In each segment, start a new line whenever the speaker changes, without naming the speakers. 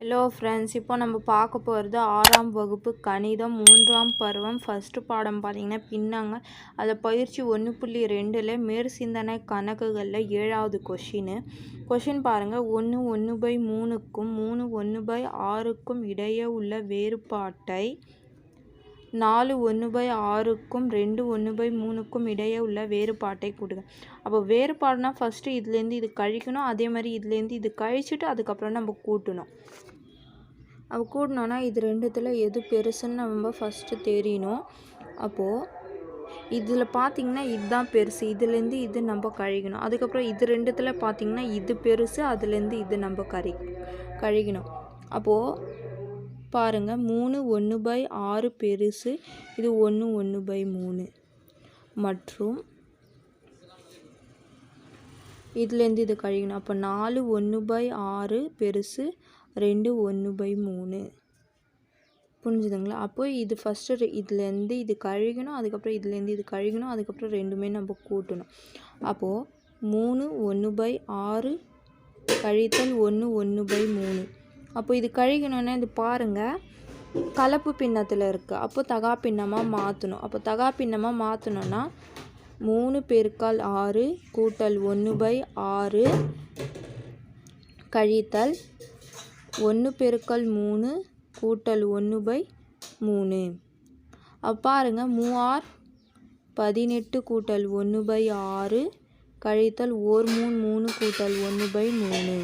Hello friends இப்போ நம்ம பார்க்க போகிறது ஆறாம் வகுப்பு கணிதம் மூன்றாம் பருவம் ஃபஸ்ட்டு பாடம் பார்த்தீங்கன்னா பின்னாங்க அதில் பயிற்சி ஒன்று புள்ளி ரெண்டில் மேற் சிந்தனை கணக்குகளில் ஏழாவது கொஷின் கொஷின் பாருங்கள் ஒன்று ஒன்று பை மூணுக்கும் மூணு ஒன்று பை ஆறுக்கும் இடையே உள்ள வேறுபாட்டை நாலு ஒன்று பை ஆறுக்கும் ரெண்டு ஒன்று பை மூணுக்கும் இடையே உள்ள வேறுபாட்டை கொடுங்க. அப்போ வேறுபாடுனா ஃபஸ்ட்டு இதுலேருந்து இது கழிக்கணும் அதே மாதிரி இதுலேருந்து இது கழிச்சுட்டு அதுக்கப்புறம் நம்ம கூட்டணும். அவ கூட்டினோன்னா இது ரெண்டுத்தில் எது பெருசுன்னு நம்ம ஃபஸ்ட்டு தெரியணும் அப்போது இதில் பார்த்தீங்கன்னா இதுதான் பெருசு இதுலேருந்து இது நம்ம கழிக்கணும் அதுக்கப்புறம் இது ரெண்டுத்தில் பார்த்தீங்கன்னா இது பெருசு அதுலேருந்து இது நம்ம கறி கழிக்கணும் அப்போது பாருங்கள் மூணு ஒன்று பை ஆறு பெருசு இது ஒன்று ஒன்று பை மூணு. மற்றும் இதுலேருந்து இது கழிக்கணும் அப்போ நாலு ஒன்று பை ஆறு பெருசு ரெண்டு ஒன்று பை மூணு. புரிஞ்சுதுங்களா? அப்போ இது ஃபஸ்ட்டு இதுலேருந்து இது கழுகணும் அதுக்கப்புறம் இதுலேருந்து இது கழுகணும் அதுக்கப்புறம் ரெண்டுமே நம்ம கூட்டணும். அப்போது மூணு ஒன்று பை ஆறு கழித்தல் ஒன்று ஒன்று பை மூணு. அப்போ இது கழிக்கணுன்னா இது பாருங்கள் கலப்பு பின்னத்தில் இருக்குது அப்போ தகா பின்னமாக மாற்றணும் அப்போ தகா பின்னமாக மாற்றணுன்னா மூணு பெருக்கால் ஆறு கூட்டல் ஒன்று பை ஆறு கழித்தல் ஒன்று பெருக்கல் மூணு கூட்டல் ஒன்று பை மூணு. அப்போ பாருங்க மூவார் பதினெட்டு கூட்டல் ஒன்று பை ஆறு கழித்தல் ஓர் மூணு மூணு கூட்டல் ஒன்று பை மூணு.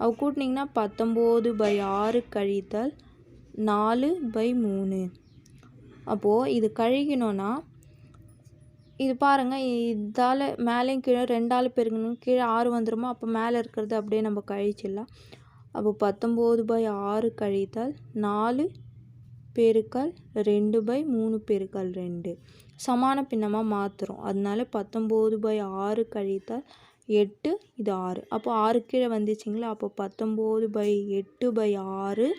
அவ கூட்டினீங்கன்னா பத்தொம்போது பை ஆறு கழித்தல் நாலு பை மூணு. அப்போது இது கழிக்கணும்னா இது பாருங்கள் இதால் மேலேயும் கீழே ரெண்டால் பெருக்கணும் கீழே ஆறு வந்துடுமோ அப்போ மேலே இருக்கிறது அப்படியே நம்ம கழிச்சிடலாம். அப்போ பத்தொம்போது பை ஆறு கழித்தால் நாலு பெருக்கல் ரெண்டு பை மூணு பெருக்கல் ரெண்டு. சமான பின்னமாக மாற்றுறோம் அதனால பத்தொம்போது பை ஆறு கழித்தால் எட்டு இது ஆறு. அப்போ ஆறு கீழே வந்துச்சிங்களா? அப்போ பத்தொம்போது பை எட்டு பை ஆறு.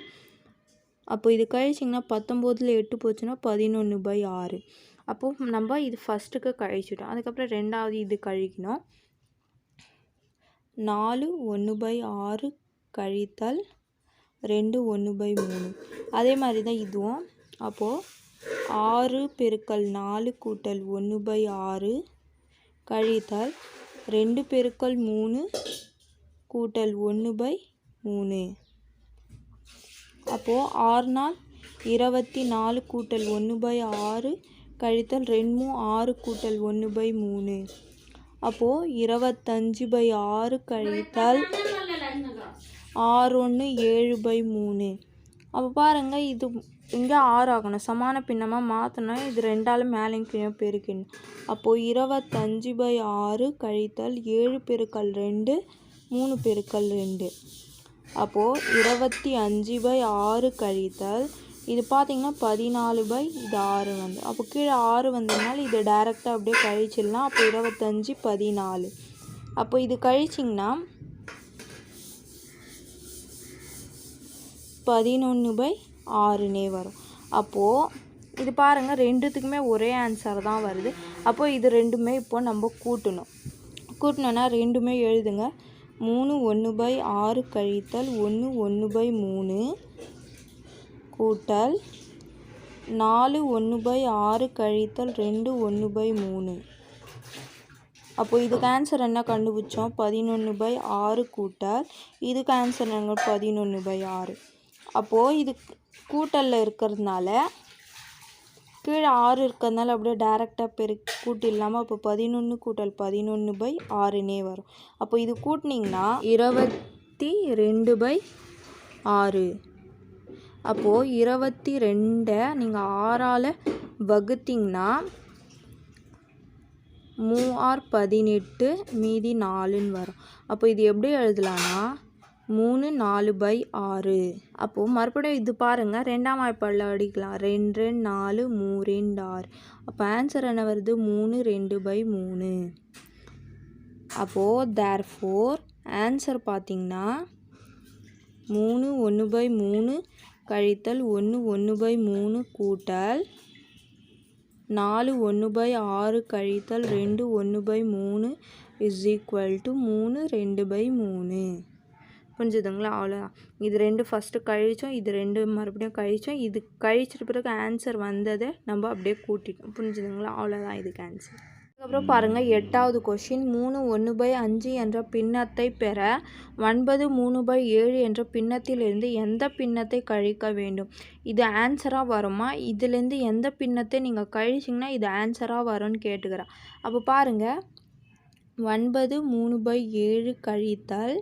அப்போ இது கழிச்சிங்கன்னா பத்தொம்போதில் எட்டு போச்சுன்னா பதினொன்று பை ஆறு. அப்போது நம்ம இது ஃபஸ்ட்டுக்கு கழிச்சிட்டோம். அதுக்கப்புறம் ரெண்டாவது இது கழிக்கணும். நாலு ஒன்று பை ஆறு கழித்தல் ரெண்டு ஒன்று பை மூணு. அதே மாதிரி தான் இதுவும். அப்போது ஆறு பெருக்கல் நாலு கூட்டல் ஒன்று பை ஆறு கழித்தல் ரெண்டு பெருக்கல் மூணு கூட்டல் ஒன்று பை மூணு. அப்போது ஆறு நாள் இருபத்தி நாலு கூட்டல் ஒன்று பை ஆறு கழித்தல் ரெண்டு ஆறு கூட்டல் ஒன்று பை மூணு. அப்போது இருபத்தஞ்சு பை ஆறு கழித்தல் ஆறு ஒன்று ஏழு பை மூணு. அப்போ பாருங்கள் இது இங்கே ஆறு ஆகணும் சமான பின்னமாக மாற்றினா இது ரெண்டாலும் மேலேயும் கீழே பெருக்கணும் அப்போது இருபத்தஞ்சு பை ஆறு கழித்தல் ஏழு பெருக்கல் ரெண்டு மூணு பெருக்கல் ரெண்டு. அப்போது இருபத்தி அஞ்சு பை ஆறு கழித்தல் இது பார்த்திங்கன்னா பதினாலு பை இது ஆறு வந்து. அப்போ கீழே ஆறு வந்ததுனால இதை டேரெக்டாக அப்படியே கழிச்சிடலாம். அப்போ இருபத்தஞ்சி பதினாலு. அப்போ இது கழிச்சிங்கன்னா பதினொன்று பை ஆறுனே வரும். அப்போது இது பாருங்கள் ரெண்டுத்துக்குமே ஒரே ஆன்சர் தான் வருது. அப்போது இது ரெண்டுமே இப்போ நம்ம கூட்டணும். கூட்டணுன்னா ரெண்டுமே எழுதுங்க. மூணு ஒன்று பை ஆறு கழித்தல் ஒன்று ஒன்று பை மூணு கூட்டல் நாலு ஒன்று பை ஆறு கழித்தல் ரெண்டு ஒன்று பை மூணு. அப்போது இதுக்கு ஆன்சர் என்ன கண்டுபிடிச்சோம்? பதினொன்று பை ஆறு கூட்டல் இதுக்கு ஆன்சர் என்ன பதினொன்று பை ஆறு. அப்போது இது கூட்டலில் இருக்கிறதுனால கீழே ஆறு இருக்கிறதுனால அப்படியே டேரெக்டாக பெரு இல்லாமல் அப்போ பதினொன்று கூட்டல் பதினொன்று பை ஆறுனே வரும். அப்போ இது கூட்டினீங்கன்னா இருபத்தி ரெண்டு பை ஆறு. அப்போது இருபத்தி ரெண்டை நீங்கள் ஆறால் வகுத்திங்கன்னா மூஆர் பதினெட்டு மீதி நாலுன்னு வரும். அப்போ இது எப்படி எழுதலான்னா மூணு நாலு பை ஆறு. அப்போது மறுபடியும் இது பாருங்கள் ரெண்டாம் வாய்ப்பாடில் அடிக்கலாம். ரெண்டு ரெண்டு நாலு மூ ரெண்டு ஆறு. அப்போ ஆன்சர் என்ன வருது? மூணு ரெண்டு பை மூணு. அப்போது தேர் ஃபோர் ஆன்சர் பார்த்திங்கன்னா மூணு ஒன்று பை மூணு கழித்தல் ஒன்று ஒன்று பை மூணு கூட்டல் நாலு ஒன்று பை ஆறு கழித்தல் ரெண்டு ஒன்று பை மூணு இஸ் ஈக்குவல் டு மூணு ரெண்டு பை மூணு. புரிஞ்சுதுங்களா? அவ்வளோதான். இது ரெண்டு ஃபஸ்ட்டு கழிச்சோம் இது ரெண்டு மறுபடியும் கழிச்சோம். இது கழிச்சிட்ட பிறகு ஆன்சர் வந்ததை நம்ம அப்படியே கூட்டிட்டோம். புரிஞ்சுதுங்களா? அவ்வளோதான் இதுக்கு ஆன்சர் அதுக்கப்புறம் பாருங்கள் எட்டாவது கொஷின் மூணு ஒன்று பை அஞ்சு என்ற பின்னத்தை பெற ஒன்பது மூணு பை ஏழு என்ற பின்னத்திலிருந்து எந்த பின்னத்தை கழிக்க வேண்டும்? இது ஆன்சராக வருமா? இதுலேருந்து எந்த பின்னத்தை நீங்கள் கழிச்சிங்கன்னா இது ஆன்சராக வரும்னு கேட்டுக்கிறேன். அப்போ பாருங்கள் ஒன்பது மூணு பை ஏழு கழித்தல்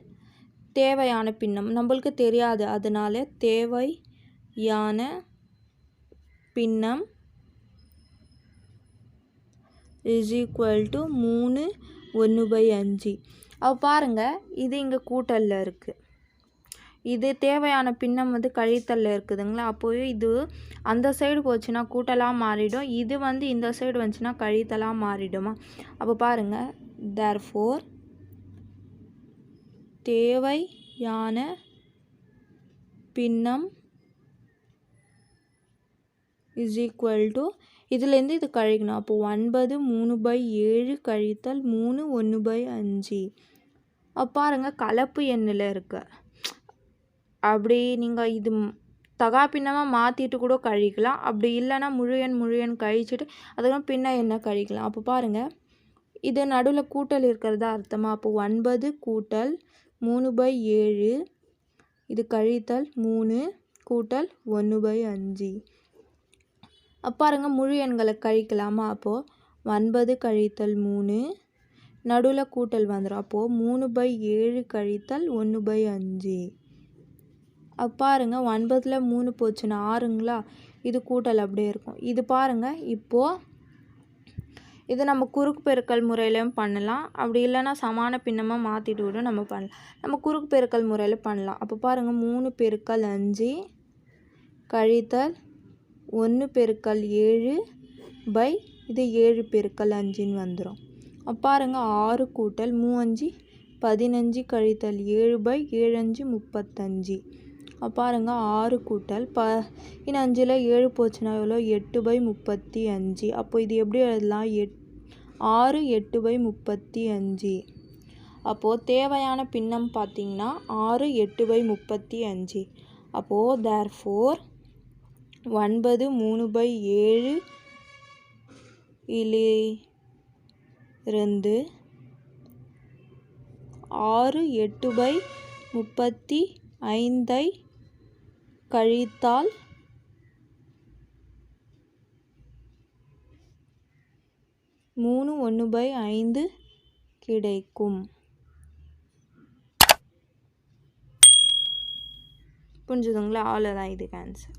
தேவையான பின்னம். நம்மளுக்கு தெரியாது. அதனால தேவையான பின்னம் இஸ் ஈக்குவல் டு மூணு ஒன்று பை அஞ்சு. அப்போ பாருங்கள் இது இங்கே கூட்டலில் இருக்குது இது தேவையான பின்னம் வந்து கழித்தலில் இருக்குதுங்களா? அப்போவே இது அந்த சைடு போச்சுன்னா கூட்டலாக மாறிடும். இது வந்து இந்த சைடு வந்துச்சுன்னா கழித்தலாக மாறிடுமா? அப்போ பாருங்கள் தேர் ஃபோர் தேவையான பின்னம் இஸ் ஈக்குவல் டு இதுலேருந்து இது கழிக்கணும். அப்போது ஒன்பது மூணு பை ஏழு கழித்தல் மூணு ஒன்று பை அஞ்சு. அப்போ பாருங்கள் கலப்பு எண்ணில் இருக்கு. அப்படி நீங்கள் இது தகா பின்னமாக மாற்றிட்டு கூட கழிக்கலாம். அப்படி இல்லைன்னா முழு எண் முழு எண் அதுக்கப்புறம் பின்ன என்ன கழிக்கலாம்? அப்போ பாருங்கள் இது நடுவில் கூட்டல் இருக்கிறதா அர்த்தமாக அப்போ ஒன்பது கூட்டல் மூணு பை ஏழு. இது கழித்தல் மூணு கூட்டல் ஒன்று பை அஞ்சு. பாருங்க முழு எண்களை கழிக்கலாமா? அப்போது ஒன்பது கழித்தல் மூணு நடுவில் கூட்டல் வந்துடும் அப்போது மூணு பை ஏழு கழித்தல் ஒன்று பை அஞ்சு. பாருங்க ஒன்பதில் மூணு போச்சுன்னா ஆறுங்களா? இது கூட்டல் அப்படியே இருக்கும். இது பாருங்கள் இப்போது இது நம்ம குறுக்கு பெருக்கல் முறையிலையும் பண்ணலாம். அப்படி இல்லைன்னா சமான பின்னமாக மாற்றிட்டு கூட நம்ம பண்ணலாம். நம்ம குறுக்கு பெருக்கல் முறையில் பண்ணலாம். அப்போ பாருங்கள் மூணு பெருக்கல் அஞ்சு கழித்தல் ஒன்று பெருக்கல் ஏழு பை இது ஏழு பெருக்கல் அஞ்சுன்னு வந்துடும் பாருங்கள் ஆறு கூட்டல் மூவஞ்சு பதினஞ்சு கழித்தல் ஏழு பை ஏழு அஞ்சு முப்பத்தஞ்சு பாருங்க ஆறு கூட்டல் ப இன்னும் அஞ்சில் ஏழு போச்சுன்னா எவ்வளோ? எட்டு பை முப்பத்தி அஞ்சு. அப்போ இது எப்படி எழுதலாம்? எட் ஆறு எட்டு பை முப்பத்தி அஞ்சு. அப்போது தேவையான பின்னம் பார்த்திங்கன்னா ஆறு எட்டு பை முப்பத்தி அஞ்சு. அப்போது தேர் ஃபோர் ஒன்பது மூணு பை ஏழு இருந்து ஆறு எட்டு பை முப்பத்தி ஐந்தை கழித்தால் மூணு ஒன்று பை ஐந்து கிடைக்கும். புரிஞ்சுதுங்களா? அவ்வளோதான் இதுக்கு ஆன்சர்